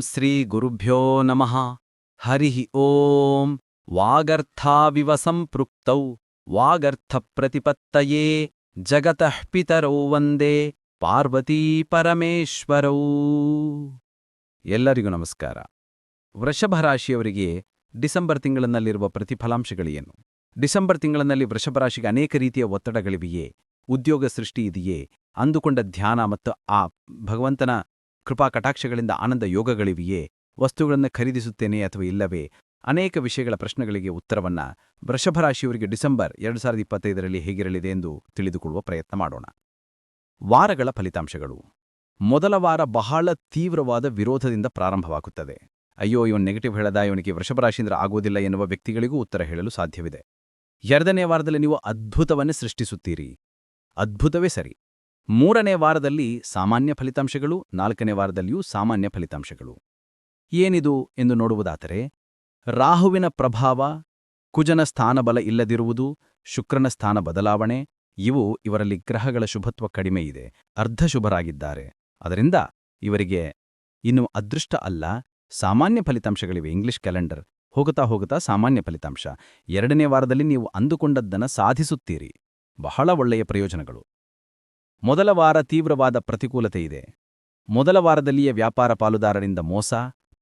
ಶ್ರೀ ಗುರುಭ್ಯೋ ನಮಃ. ಹರಿ ಓಂ. ವಾಗರ್ಥಾವಿವ ಸಂಪೃಕ್ತೌ ವಾಗರ್ಥ ಪ್ರತಿಪತ್ತಯೇ ಜಗತಃ ಪಿತರೌ ವಂದೇ. ಪಾರ್ವತೀ ಪರಮೇಶ್ವರೌ. ಎಲ್ಲರಿಗೂ ನಮಸ್ಕಾರ. ವೃಷಭ ರಾಶಿಯವರಿಗೆ ಡಿಸೆಂಬರ್ ತಿಂಗಳಿನಲ್ಲಿರುವ ಪ್ರತಿಫಲಾಂಶಗಳೇನು ಡಿಸೆಂಬರ್ ತಿಂಗಳಿನಲ್ಲಿ ವೃಷಭ ರಾಶಿಗೆ ಅನೇಕ ರೀತಿಯ ಒತ್ತಡಗಳಿವೆಯೇ? ಉದ್ಯೋಗ ಸೃಷ್ಟಿ ಇದೆಯೇ? ಅಂದುಕೊಂಡ ಧ್ಯಾನ ಮತ್ತು ಆ ಭಗವಂತನ ಕೃಪಾ ಕಟಾಕ್ಷಗಳಿಂದ ಆನಂದ ಯೋಗಗಳಿವೆಯೇ? ವಸ್ತುಗಳನ್ನು ಖರೀದಿಸುತ್ತೇನೆ ಅಥವಾ ಇಲ್ಲವೇ? ಅನೇಕ ವಿಷಯಗಳ ಪ್ರಶ್ನೆಗಳಿಗೆ ಉತ್ತರವನ್ನ ವೃಷಭ ರಾಶಿಯವರಿಗೆ ಡಿಸೆಂಬರ್ ಎರಡು ಸಾವಿರದ ಇಪ್ಪತ್ತೈದರಲ್ಲಿ ಹೇಗಿರಲಿದೆ ಎಂದು ತಿಳಿದುಕೊಳ್ಳುವ ಪ್ರಯತ್ನ ಮಾಡೋಣ. ವಾರಗಳ ಫಲಿತಾಂಶಗಳು. ಮೊದಲ ವಾರ ಬಹಳ ತೀವ್ರವಾದ ವಿರೋಧದಿಂದ ಪ್ರಾರಂಭವಾಗುತ್ತದೆ. ಅಯ್ಯೋ, ಇವನು ನೆಗೆಟಿವ್ ಹೇಳದ, ಇವನಿಗೆ ವೃಷಭ ರಾಶಿಯಿಂದ ಆಗೋದಿಲ್ಲ ಎನ್ನುವ ವ್ಯಕ್ತಿಗಳಿಗೂ ಉತ್ತರ ಹೇಳಲು ಸಾಧ್ಯವಿದೆ. ಎರಡನೇ ವಾರದಲ್ಲಿ ನೀವು ಅದ್ಭುತವನ್ನೇ ಸೃಷ್ಟಿಸುತ್ತೀರಿ. ಅದ್ಭುತವೇ ಸರಿ. ಮೂರನೇ ವಾರದಲ್ಲಿ ಸಾಮಾನ್ಯ ಫಲಿತಾಂಶಗಳು, ನಾಲ್ಕನೇ ವಾರದಲ್ಲಿಯೂ ಸಾಮಾನ್ಯ ಫಲಿತಾಂಶಗಳು. ಏನಿದು ಎಂದು ನೋಡುವುದಾದರೆ, ರಾಹುವಿನ ಪ್ರಭಾವ, ಕುಜನ ಸ್ಥಾನಬಲ ಇಲ್ಲದಿರುವುದು, ಶುಕ್ರನ ಸ್ಥಾನ ಬದಲಾವಣೆ, ಇವು ಇವರಲ್ಲಿ ಗ್ರಹಗಳ ಶುಭತ್ವ ಕಡಿಮೆ ಇದೆ ಅರ್ಧಶುಭರಾಗಿದ್ದಾರೆ ಅದರಿಂದ ಇವರಿಗೆ ಇನ್ನು ಅದೃಷ್ಟ ಅಲ್ಲ, ಸಾಮಾನ್ಯ ಫಲಿತಾಂಶಗಳಿವೆ, ಇಂಗ್ಲಿಷ್ ಕ್ಯಾಲೆಂಡರ್, ಹೋಗುತ್ತಾ ಹೋಗುತ್ತಾ ಸಾಮಾನ್ಯ ಫಲಿತಾಂಶ. ಎರಡನೇ ವಾರದಲ್ಲಿ ನೀವು ಅಂದುಕೊಂಡದ್ದನ್ನು ಸಾಧಿಸುತ್ತೀರಿ. ಬಹಳ ಒಳ್ಳೆಯ ಪ್ರಯೋಜನಗಳು. ಮೊದಲ ವಾರ ತೀವ್ರವಾದ ಪ್ರತಿಕೂಲತೆ ಇದೆ ಮೊದಲ ವಾರದಲ್ಲಿಯೇ ವ್ಯಾಪಾರ ಪಾಲುದಾರರಿಂದ ಮೋಸ,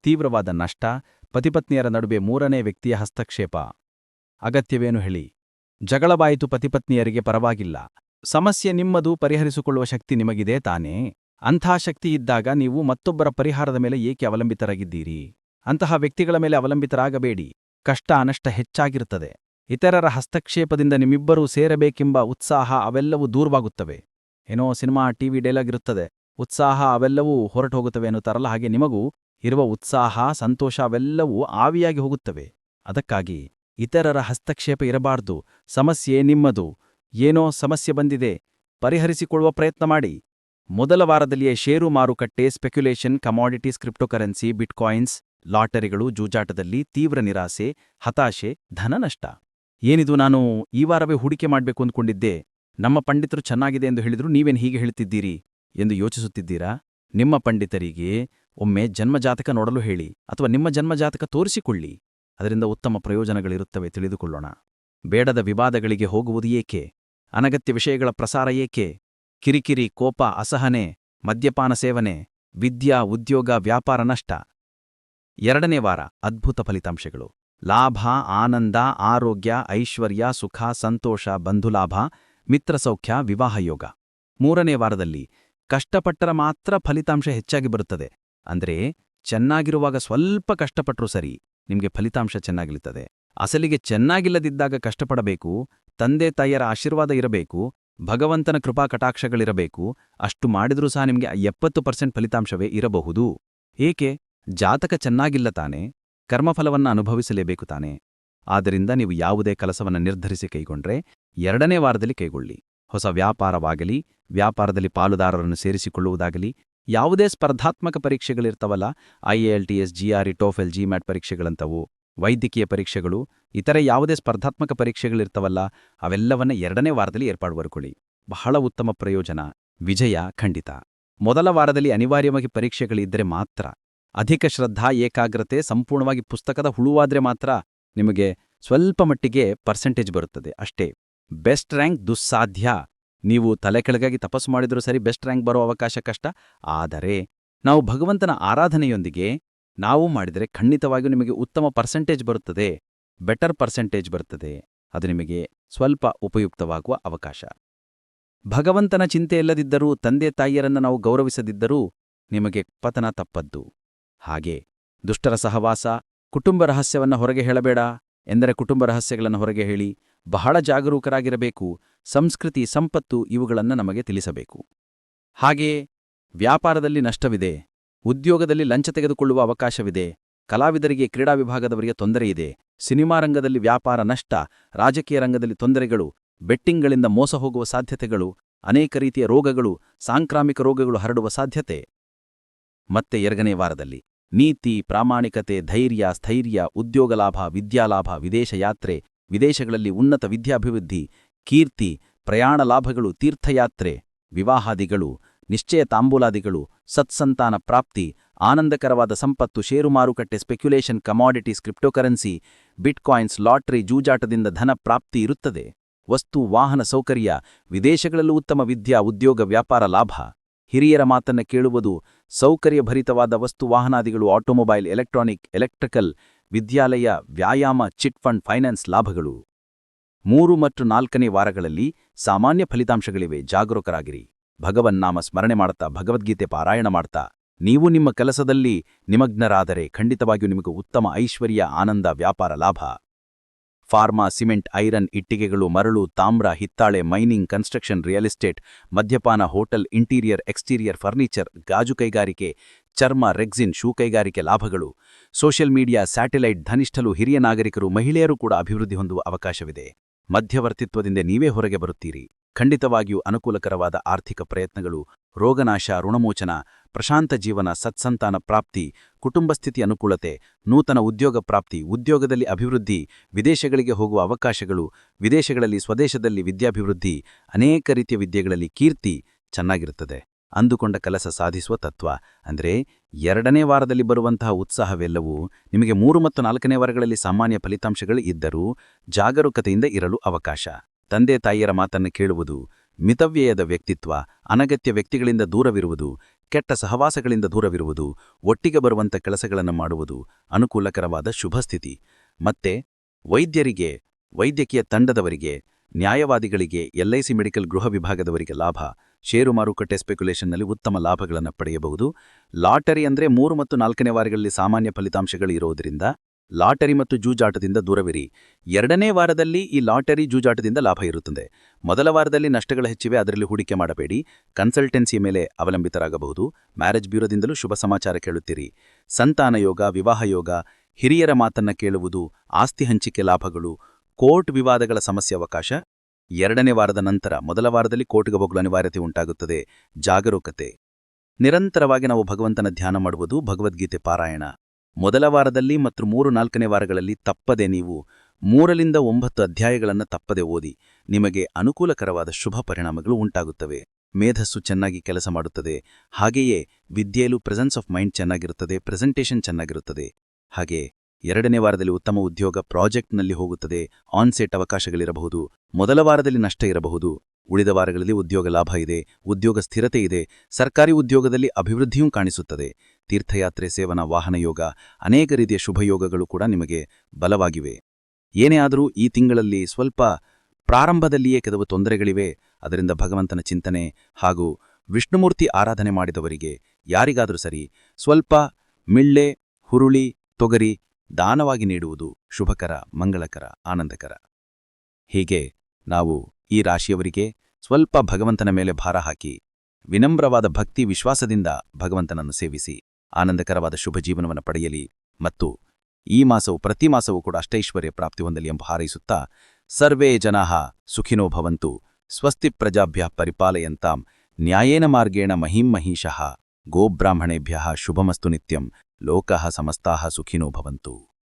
ತೀವ್ರವಾದ ನಷ್ಟ, ಪತಿಪತ್ನಿಯರ ನಡುವೆ ಮೂರನೇ ವ್ಯಕ್ತಿಯ ಹಸ್ತಕ್ಷೇಪ. ಅಗತ್ಯವೇನು ಹೇಳಿ? ಜಗಳವಾಯಿತು ಪತಿಪತ್ನಿಯರಿಗೆ ಪರವಾಗಿಲ್ಲ. ಸಮಸ್ಯೆ ನಿಮ್ಮದು ಪರಿಹರಿಸಿಕೊಳ್ಳುವ ಶಕ್ತಿ ನಿಮಗಿದೆ ತಾನೇ. ಅಂಥ ಶಕ್ತಿ ಇದ್ದಾಗ ನೀವು ಮತ್ತೊಬ್ಬರ ಪರಿಹಾರದ ಮೇಲೆ ಏಕೆ ಅವಲಂಬಿತರಾಗಿದ್ದೀರಿ? ಅಂತಹ ವ್ಯಕ್ತಿಗಳ ಮೇಲೆ ಅವಲಂಬಿತರಾಗಬೇಡಿ. ಕಷ್ಟ, ಅನಷ್ಟ ಹೆಚ್ಚಾಗಿರುತ್ತದೆ. ಇತರರ ಹಸ್ತಕ್ಷೇಪದಿಂದ ನಿಮ್ಮಿಬ್ಬರೂ ಸೇರಬೇಕೆಂಬ ಉತ್ಸಾಹ ಅವೆಲ್ಲವೂ ದೂರವಾಗುತ್ತವೆ. ಏನೋ ಸಿನಿಮಾ ಟಿವಿ ಡೈಲಾಗ್ ಇರುತ್ತದೆ. ಉತ್ಸಾಹ ಅವೆಲ್ಲವೂ ಹೊರಟು ಹೋಗುತ್ತವೆ ಎನ್ನುತ್ತಾರಲ್ಲ ಹಾಗೆ ನಿಮಗೂ ಇರುವ ಉತ್ಸಾಹ, ಸಂತೋಷ ಅವೆಲ್ಲವೂ ಆವಿಯಾಗಿ ಹೋಗುತ್ತವೆ. ಅದಕ್ಕಾಗಿ ಇತರರ ಹಸ್ತಕ್ಷೇಪ ಇರಬಾರ್ದು. ಸಮಸ್ಯೆ ನಿಮ್ಮದು. ಏನೋ ಸಮಸ್ಯೆ ಬಂದಿದೆ. ಪರಿಹರಿಸಿಕೊಳ್ಳುವ ಪ್ರಯತ್ನ ಮಾಡಿ. ಮೊದಲ ವಾರದಲ್ಲಿಯೇ ಷೇರು ಮಾರುಕಟ್ಟೆ, ಸ್ಪೆಕ್ಯುಲೇಷನ್, ಕಮಾಡಿಟೀಸ್, ಕ್ರಿಪ್ಟೋಕರೆನ್ಸಿ, ಬಿಟ್ಕಾಯಿನ್ಸ್, ಲಾಟರಿಗಳು, ಜೂಜಾಟದಲ್ಲಿ ತೀವ್ರ ನಿರಾಸೆ, ಹತಾಶೆ, ಧನನಷ್ಟ. ಏನಿದು ನಾನು ಈ ವಾರವೇ ಹೂಡಿಕೆ ಮಾಡಬೇಕು ಅಂದ್ಕೊಂಡಿದ್ದೆ. ನಮ್ಮ ಪಂಡಿತರು ಚೆನ್ನಾಗಿದೆ ಎಂದು ಹೇಳಿದರೂ ನೀವೇನು ಹೀಗೆ ಹೇಳ್ತಿದ್ದೀರಿ ಎಂದು ಯೋಚಿಸುತ್ತಿದ್ದೀರಾ? ನಿಮ್ಮ ಪಂಡಿತರಿಗೆ ಒಮ್ಮೆ ಜನ್ಮಜಾತಕ ನೋಡಲು ಹೇಳಿ ಅಥವಾ ನಿಮ್ಮ ಜನ್ಮಜಾತಕ ತೋರಿಸಿಕೊಳ್ಳಿ. ಅದರಿಂದ ಉತ್ತಮ ಪ್ರಯೋಜನಗಳಿರುತ್ತವೆ ತಿಳಿದುಕೊಳ್ಳೋಣ. ಬೇಡದ ವಿವಾದಗಳಿಗೆ ಹೋಗುವುದು ಏಕೆ? ಅನಗತ್ಯ ವಿಷಯಗಳ ಪ್ರಸಾರ ಏಕೆ? ಕಿರಿಕಿರಿ, ಕೋಪ, ಅಸಹನೆ, ಮದ್ಯಪಾನ ಸೇವನೆ, ವಿದ್ಯಾ, ಉದ್ಯೋಗ, ವ್ಯಾಪಾರ ನಷ್ಟ. ಎರಡನೇ ವಾರ, ಅದ್ಭುತ ಫಲಿತಾಂಶಗಳು. ಲಾಭ, ಆನಂದ, ಆರೋಗ್ಯ, ಐಶ್ವರ್ಯ, ಸುಖ, ಸಂತೋಷ ಬಂಧುಲಾಭ ಮಿತ್ರಸೌಖ್ಯ ವಿವಾಹಯೋಗ ಮೂರನೇ ವಾರದಲ್ಲಿ ಕಷ್ಟಪಟ್ಟರ ಮಾತ್ರ ಫಲಿತಾಂಶ ಹೆಚ್ಚಾಗಿ ಬರುತ್ತದೆ. ಅಂದ್ರೆ ಚೆನ್ನಾಗಿರುವಾಗ ಸ್ವಲ್ಪ ಕಷ್ಟಪಟ್ಟರೂ ಸರಿ ನಿಮಗೆ ಫಲಿತಾಂಶ ಚೆನ್ನಾಗಿರುತ್ತದೆ ಅಸಲಿಗೆ ಚೆನ್ನಾಗಿಲ್ಲದಿದ್ದಾಗ ಕಷ್ಟಪಡಬೇಕು, ತಂದೆ ತಾಯಿಯರ ಆಶೀರ್ವಾದ ಇರಬೇಕು, ಭಗವಂತನ ಕೃಪಾ ಕಟಾಕ್ಷಗಳಿರಬೇಕು, ಅಷ್ಟು ಮಾಡಿದ್ರೂ ಸಹ ನಿಮಗೆ ಎಪ್ಪತ್ತು ಪರ್ಸೆಂಟ್ ಫಲಿತಾಂಶವೇ ಇರಬಹುದು. ಏಕೆ? ಜಾತಕ ಚೆನ್ನಾಗಿಲ್ಲ ತಾನೆ, ಕರ್ಮಫಲವನ್ನ ಅನುಭವಿಸಲೇಬೇಕು ತಾನೆ. ಆದ್ದರಿಂದ ನೀವು ಯಾವುದೇ ಕೆಲಸವನ್ನು ನಿರ್ಧರಿಸಿ ಕೈಗೊಂಡ್ರೆ ಎರಡನೇ ವಾರದಲ್ಲಿ ಕೈಗೊಳ್ಳಿ. ಹೊಸ ವ್ಯಾಪಾರವಾಗಲಿ, ವ್ಯಾಪಾರದಲ್ಲಿ ಪಾಲುದಾರರನ್ನು ಸೇರಿಸಿಕೊಳ್ಳುವುದಾಗಲಿ, ಯಾವುದೇ ಸ್ಪರ್ಧಾತ್ಮಕ ಪರೀಕ್ಷೆಗಳಿರ್ತವಲ್ಲ, I L T S GRE TOEFL GMAT ಪರೀಕ್ಷೆಗಳಂತವು, ವೈದ್ಯಕೀಯ ಪರೀಕ್ಷೆಗಳು, ಇತರೆ ಯಾವುದೇ ಸ್ಪರ್ಧಾತ್ಮಕ ಪರೀಕ್ಷೆಗಳಿರ್ತವಲ್ಲ, ಅವೆಲ್ಲವನ್ನ ಎರಡನೇ ವಾರದಲ್ಲಿ ಏರ್ಪಾಡು ಮಾಡಿಕೊಳ್ಳಿ ಬಹಳ ಉತ್ತಮ ಪ್ರಯೋಜನ. ವಿಜಯ ಖಂಡಿತ. ಮೊದಲ ವಾರದಲ್ಲಿ ಅನಿವಾರ್ಯವಾಗಿ ಪರೀಕ್ಷೆಗಳಿದ್ದರೆ ಮಾತ್ರ, ಅಧಿಕ ಶ್ರದ್ಧಾ, ಏಕಾಗ್ರತೆ, ಸಂಪೂರ್ಣವಾಗಿ ಪುಸ್ತಕದ ಹುಳುವಾದ್ರೆ ಮಾತ್ರ ನಿಮಗೆ ಸ್ವಲ್ಪ ಮಟ್ಟಿಗೆ ಪರ್ಸೆಂಟೇಜ್ ಬರುತ್ತದೆ. ಅಷ್ಟೇ ಬೆಸ್ಟ್ ರ್ಯಾಂಕ್ ದುಸ್ಸಾಧ್ಯ. ನೀವು ತಲೆ ಕೆಳಗಾಗಿ ತಪಸ್ಸು ಮಾಡಿದರೂ ಸರಿ ಬೆಸ್ಟ್ ರ್ಯಾಂಕ್ ಬರೋ ಅವಕಾಶ ಕಷ್ಟ. ಆದರೆ, ನಾವು ಭಗವಂತನ ಆರಾಧನೆಯೊಂದಿಗೆ ನಾವು ಮಾಡಿದರೆ ಖಂಡಿತವಾಗಿಯೂ ನಿಮಗೆ ಉತ್ತಮ ಪರ್ಸೆಂಟೇಜ್ ಬರುತ್ತದೆ. ಬೆಟರ್ ಪರ್ಸೆಂಟೇಜ್ ಬರುತ್ತದೆ. ಅದು ನಿಮಗೆ ಸ್ವಲ್ಪ ಉಪಯುಕ್ತವಾಗುವ ಅವಕಾಶ. ಭಗವಂತನ ಚಿಂತೆ ಇಲ್ಲದಿದ್ದರೂ, ತಂದೆ ತಾಯಿಯರನ್ನು ನಾವು ಗೌರವಿಸದಿದ್ದರೂ ನಿಮಗೆ ಪತನ ತಪ್ಪದ್ದು. ಹಾಗೆ ದುಷ್ಟರ ಸಹವಾಸ ಕುಟುಂಬ ರಹಸ್ಯವನ್ನ ಹೊರಗೆ ಹೇಳಬೇಡ ಎಂದರೆ ಕುಟುಂಬ ರಹಸ್ಯಗಳನ್ನು ಹೊರಗೆ ಹೇಳಿ ಬಹಳ ಜಾಗರೂಕರಾಗಿರಬೇಕು, ಸಂಸ್ಕೃತಿ, ಸಂಪತ್ತು ಇವುಗಳನ್ನು ನಮಗೆ ತಿಳಿಸಬೇಕು. ಹಾಗೆಯೇ ವ್ಯಾಪಾರದಲ್ಲಿ ನಷ್ಟವಿದೆ, ಉದ್ಯೋಗದಲ್ಲಿ ಲಂಚ ತೆಗೆದುಕೊಳ್ಳುವ ಅವಕಾಶವಿದೆ, ಕಲಾವಿದರಿಗೆ ಕ್ರೀಡಾ ವಿಭಾಗದವರಿಗೆ ತೊಂದರೆಯಿದೆ ಸಿನಿಮಾ ರಂಗದಲ್ಲಿ ವ್ಯಾಪಾರ ನಷ್ಟ, ರಾಜಕೀಯ ರಂಗದಲ್ಲಿ ತೊಂದರೆಗಳು, ಬೆಟ್ಟಿಂಗ್ಗಳಿಂದ ಮೋಸ ಹೋಗುವ ಸಾಧ್ಯತೆಗಳು, ಅನೇಕ ರೀತಿಯ ರೋಗಗಳು, ಸಾಂಕ್ರಾಮಿಕ ರೋಗಗಳು ಹರಡುವ ಸಾಧ್ಯತೆ. ಮತ್ತೆ ಎರಡನೇ ವಾರದಲ್ಲಿ ನೀತಿ, ಪ್ರಾಮಾಣಿಕತೆ, ಧೈರ್ಯ, ಸ್ಥೈರ್ಯ ಉದ್ಯೋಗ ಲಾಭ ವಿದ್ಯಾಲಾಭ ವಿದೇಶ ಯಾತ್ರೆ ವಿದೇಶಗಳಲ್ಲಿ ಉನ್ನತ ವಿದ್ಯಾಭಿವೃದ್ಧಿ, ಕೀರ್ತಿ, ಪ್ರಯಾಣ ಲಾಭಗಳು, ತೀರ್ಥಯಾತ್ರೆ, ವಿವಾಹಾದಿಗಳು, ನಿಶ್ಚಯ ತಾಂಬೂಲಾದಿಗಳು, ಸತ್ಸಂತಾನ ಪ್ರಾಪ್ತಿ, ಆನಂದಕರವಾದ ಸಂಪತ್ತು, ಷೇರು ಮಾರುಕಟ್ಟೆ, speculation, commodities, cryptocurrency, bitcoins, lottery, ಜೂಜಾಟದಿಂದ ಧನ ಪ್ರಾಪ್ತಿ ಇರುತ್ತದೆ. ವಸ್ತು, ವಾಹನ ಸೌಕರ್ಯ, ವಿದೇಶಗಳಲ್ಲೂ ಉತ್ತಮ ವಿದ್ಯಾ, ಉದ್ಯೋಗ, ವ್ಯಾಪಾರ ಲಾಭ. ಹಿರಿಯರ ಮಾತನ್ನ ಕೇಳುವುದು ಸೌಕರ್ಯಭರಿತವಾದ ವಸ್ತು ವಾಹನಾದಿಗಳು, ಆಟೋಮೊಬೈಲ್, ಎಲೆಕ್ಟ್ರಾನಿಕ್, ಎಲೆಕ್ಟ್ರಿಕಲ್, ವಿದ್ಯಾಲಯ, ವ್ಯಾಯಾಮ, ಚಿಟ್ ಫಂಡ್, ಫೈನಾನ್ಸ್ ಲಾಭಗಳು. ಮೂರು ಮತ್ತು ನಾಲ್ಕನೇ ವಾರಗಳಲ್ಲಿ ಸಾಮಾನ್ಯ ಫಲಿತಾಂಶಗಳಿವೆ. ಜಾಗರೂಕರಾಗಿರಿ. ಭಗವನ್ನಾಮ ಸ್ಮರಣೆ ಮಾಡ್ತಾ, ಭಗವದ್ಗೀತೆ ಪಾರಾಯಣ ಮಾಡ್ತಾ. ನೀವು ನಿಮ್ಮ ಕೆಲಸದಲ್ಲಿ ನಿಮಗ್ನರಾದರೆ ಖಂಡಿತವಾಗಿಯೂ ನಿಮಗೆ ಉತ್ತಮ ಐಶ್ವರ್ಯ, ಆನಂದ, ವ್ಯಾಪಾರ ಲಾಭ. ಫಾರ್ಮಾ, ಸಿಮೆಂಟ್, ಐರನ್ ಇಟ್ಟಿಗೆಗಳು, ಮರಳು, ತಾಮ್ರ, ಹಿತ್ತಾಳೆ, ಮೈನಿಂಗ್, ಕನ್ಸ್ಟ್ರಕ್ಷನ್, ರಿಯಲ್ ಎಸ್ಟೇಟ್, ಮದ್ಯಪಾನ, ಹೋಟೆಲ್, ಇಂಟೀರಿಯರ್, ಎಕ್ಸ್ಟೀರಿಯರ್, ಫರ್ನಿಚರ್, ಗಾಜು ಕೈಗಾರಿಕೆ, ಚರ್ಮ, ರೆಗ್ಸಿನ್, ಶೂ ಕೈಗಾರಿಕೆ ಲಾಭಗಳು. ಸೋಷಿಯಲ್ ಮೀಡಿಯಾ, ಸ್ಯಾಟಲೈಟ್, ಧನಿಷ್ಠಲು ಹಿರಿಯ ನಾಗರಿಕರು, ಮಹಿಳೆಯರು ಕೂಡ ಅಭಿವೃದ್ಧಿ ಹೊಂದುವ ಅವಕಾಶವಿದೆ. ಮಧ್ಯವರ್ತಿತ್ವದಿಂದ ನೀವೇ ಹೊರಗೆ ಬರುತ್ತೀರಿ. ಖಂಡಿತವಾಗಿಯೂ ಅನುಕೂಲಕರವಾದ ಆರ್ಥಿಕ ಪ್ರಯತ್ನಗಳು, ರೋಗನಾಶ, ಋಣಮೋಚನ ಪ್ರಶಾಂತ ಜೀವನ ಸತ್ಸಂತಾನ ಪ್ರಾಪ್ತಿ, ಕುಟುಂಬ ಸ್ಥಿತಿ ಅನುಕೂಲತೆ, ನೂತನ ಉದ್ಯೋಗ ಪ್ರಾಪ್ತಿ, ಉದ್ಯೋಗದಲ್ಲಿ ಅಭಿವೃದ್ಧಿ, ವಿದೇಶಗಳಿಗೆ ಹೋಗುವ ಅವಕಾಶಗಳು, ವಿದೇಶಗಳಲ್ಲಿ, ಸ್ವದೇಶದಲ್ಲಿ ವಿದ್ಯಾಭಿವೃದ್ಧಿ, ಅನೇಕ ರೀತಿಯ ವಿದ್ಯೆಗಳಲ್ಲಿ ಕೀರ್ತಿ ಚೆನ್ನಾಗಿರುತ್ತದೆ. ಅಂದುಕೊಂಡ ಕೆಲಸ ಸಾಧಿಸುವ ತತ್ವ. ಅಂದರೆ ಎರಡನೇ ವಾರದಲ್ಲಿ ಬರುವಂತಹ ಉತ್ಸಾಹವೆಲ್ಲವೂ ನಿಮಗೆ ಮೂರು ಮತ್ತು ನಾಲ್ಕನೇ ವಾರಗಳಲ್ಲಿ ಸಾಮಾನ್ಯ ಫಲಿತಾಂಶಗಳು ಇದ್ದರೂ ಜಾಗರೂಕತೆಯಿಂದ ಇರಲು ಅವಕಾಶ. ತಂದೆ ತಾಯಿಯರ ಮಾತನ್ನು ಕೇಳುವುದು, ಮಿತವ್ಯಯದ ವ್ಯಕ್ತಿತ್ವ, ಅನಗತ್ಯ ವ್ಯಕ್ತಿಗಳಿಂದ ದೂರವಿರುವುದು ಕೆಟ್ಟ ಸಹವಾಸಗಳಿಂದ ದೂರವಿರುವುದು, ಒಟ್ಟಿಗೆ ಬರುವಂಥ ಕೆಲಸಗಳನ್ನು ಮಾಡುವುದು ಅನುಕೂಲಕರವಾದ ಶುಭಸ್ಥಿತಿ ಮತ್ತೆ, ವೈದ್ಯರಿಗೆ, ವೈದ್ಯಕೀಯ ತಂಡದವರಿಗೆ, ನ್ಯಾಯವಾದಿಗಳಿಗೆ ಎಲ್ಐಸಿ ಮೆಡಿಕಲ್ ಗೃಹ ವಿಭಾಗದವರಿಗೆ ಲಾಭ. ಷೇರು ಮಾರುಕಟ್ಟೆ ಸ್ಪೆಕ್ಯುಲೇಷನ್ನಲ್ಲಿ ಉತ್ತಮ ಲಾಭಗಳನ್ನು ಪಡೆಯಬಹುದು. ಲಾಟರಿ ಅಂದರೆ ಮೂರು ಮತ್ತು ನಾಲ್ಕನೇ ವಾರಗಳಲ್ಲಿ ಸಾಮಾನ್ಯ ಫಲಿತಾಂಶಗಳು ಇರೋದರಿಂದ ಲಾಟರಿ ಮತ್ತು ಜೂಜಾಟದಿಂದ ದೂರವಿರಿ. ಎರಡನೇ ವಾರದಲ್ಲಿ ಈ ಲಾಟರಿ, ಜೂಜಾಟದಿಂದ ಲಾಭ ಇರುತ್ತದೆ. ಮೊದಲ ವಾರದಲ್ಲಿ ನಷ್ಟಗಳು ಹೆಚ್ಚಿವೆ, ಅದರಲ್ಲಿ ಹೂಡಿಕೆ ಮಾಡಬೇಡಿ. ಕನ್ಸಲ್ಟೆನ್ಸಿಯ ಮೇಲೆ ಅವಲಂಬಿತರಾಗಬಹುದು. ಮ್ಯಾರೇಜ್ ಬ್ಯೂರೋದಿಂದಲೂ ಶುಭ ಸಮಾಚಾರ ಕೇಳುತ್ತೀರಿ. ಸಂತಾನ ಯೋಗ, ವಿವಾಹ ಯೋಗ, ಹಿರಿಯರ ಮಾತನ್ನ ಕೇಳುವುದು, ಆಸ್ತಿ ಹಂಚಿಕೆ ಲಾಭಗಳು, ಕೋರ್ಟ್ ವಿವಾದಗಳ ಸಮಸ್ಯೆ ಅವಕಾಶ. ಎರಡನೇ ವಾರದ ನಂತರ, ಮೊದಲ ವಾರದಲ್ಲಿ ಕೋರ್ಟ್ಗೆ ಹೋಗಲು ಅನಿವಾರ್ಯತೆ ಉಂಟಾಗುತ್ತದೆ. ಜಾಗರೂಕತೆ. ನಿರಂತರವಾಗಿ ನಾವು ಭಗವಂತನ ಧ್ಯಾನ ಮಾಡುವುದು ಭಗವದ್ಗೀತೆ ಪಾರಾಯಣ. ಮೊದಲ ವಾರದಲ್ಲಿ ಮತ್ತು ಮೂರು ನಾಲ್ಕನೇ ವಾರಗಳಲ್ಲಿ ತಪ್ಪದೆ ನೀವು ಮೂರರಿಂದ ಒಂಬತ್ತು ಅಧ್ಯಾಯಗಳನ್ನು ತಪ್ಪದೆ ಓದಿ ನಿಮಗೆ ಅನುಕೂಲಕರವಾದ ಶುಭ ಪರಿಣಾಮಗಳು ಉಂಟಾಗುತ್ತವೆ. ಮೇಧಸ್ಸು ಚೆನ್ನಾಗಿ ಕೆಲಸ ಮಾಡುತ್ತದೆ. ಹಾಗೆಯೇ ವಿದ್ಯೆಯಲ್ಲೂ ಪ್ರೆಸೆನ್ಸ್ ಆಫ್ ಮೈಂಡ್ ಚೆನ್ನಾಗಿರುತ್ತದೆ ಪ್ರೆಸೆಂಟೇಷನ್ ಚೆನ್ನಾಗಿರುತ್ತದೆ. ಹಾಗೆ ಎರಡನೇ ವಾರದಲ್ಲಿ ಉತ್ತಮ ಉದ್ಯೋಗ ಪ್ರಾಜೆಕ್ಟ್ನಲ್ಲಿ ಹೋಗುತ್ತದೆ ಆನ್ಸೆಟ್ ಅವಕಾಶಗಳಿರಬಹುದು, ಮೊದಲ ವಾರದಲ್ಲಿ ನಷ್ಟ ಇರಬಹುದು, ಉಳಿದ ವಾರಗಳಲ್ಲಿ ಉದ್ಯೋಗ ಲಾಭ ಇದೆ, ಉದ್ಯೋಗ ಸ್ಥಿರತೆ ಇದೆ, ಸರ್ಕಾರಿ ಉದ್ಯೋಗದಲ್ಲಿ ಅಭಿವೃದ್ಧಿಯೂ ಕಾಣಿಸುತ್ತದೆ. ತೀರ್ಥಯಾತ್ರೆ, ಸೇವನ, ವಾಹನ ಯೋಗ ಅನೇಕ ರೀತಿಯ ಶುಭಯೋಗಗಳು ಕೂಡ ನಿಮಗೆ ಬಲವಾಗಿವೆ. ಏನೇ ಆದರೂ ಈ ತಿಂಗಳಲ್ಲಿ ಸ್ವಲ್ಪ ಪ್ರಾರಂಭದಲ್ಲಿಯೇ ಕೆಲವು ತೊಂದರೆಗಳಿವೆ. ಅದರಿಂದ ಭಗವಂತನ ಚಿಂತನೆ ಹಾಗೂ ವಿಷ್ಣುಮೂರ್ತಿ ಆರಾಧನೆ ಮಾಡಿದವರಿಗೆ ಯಾರಿಗಾದರೂ ಸರಿ ಸ್ವಲ್ಪ ಮಿಳ್ಳೆ, ಹುರುಳಿ, ತೊಗರಿ ದಾನವಾಗಿ ನೀಡುವುದು ಶುಭಕರ, ಮಂಗಳಕರ, ಆನಂದಕರ. ಹೀಗೆ ನಾವು ಈ ರಾಶಿಯವರಿಗೆ ಸ್ವಲ್ಪ ಭಗವಂತನ ಮೇಲೆ ಭಾರ ಹಾಕಿ ವಿನಮ್ರವಾದ ಭಕ್ತಿ, ವಿಶ್ವಾಸದಿಂದ ಭಗವಂತನನ್ನು ಸೇವಿಸಿ. ಆನಂದಕರವಾದ ಶುಭ ಜೀವನವನ್ನು ಪಡೆಯಲಿ ಮತ್ತು ಈ ಮಾಸವು ಪ್ರತಿ ಮಾಸವೂ ಕೂಡ ಅಷ್ಟೈಶ್ವರ್ಯ ಪ್ರಾಪ್ತಿ ಹೊಂದಲಿ ಎಂಬ ಹಾರೈಸುತ್ತಾ, ಸರ್ವೇ ಜನಾ ಸುಖಿನೋ ಭವಂತು, ಸ್ವಸ್ತಿ ಪ್ರಜಾಭ್ಯ ಪರಿಪಾಲಯಂತಾಂ, ನ್ಯಾಯೇನ ಮಾರ್ಗೇಣ ಮಹಿಂ ಮಹಿಷಃ ಗೋಬ್ರಾಹ್ಮಣೇಭ್ಯ ಶುಭಮಸ್ತು ನಿತ್ಯಂ, ಲೋಕಃ ಸಮಸ್ತಃ ಸುಖಿನೋ ಭವಂತು.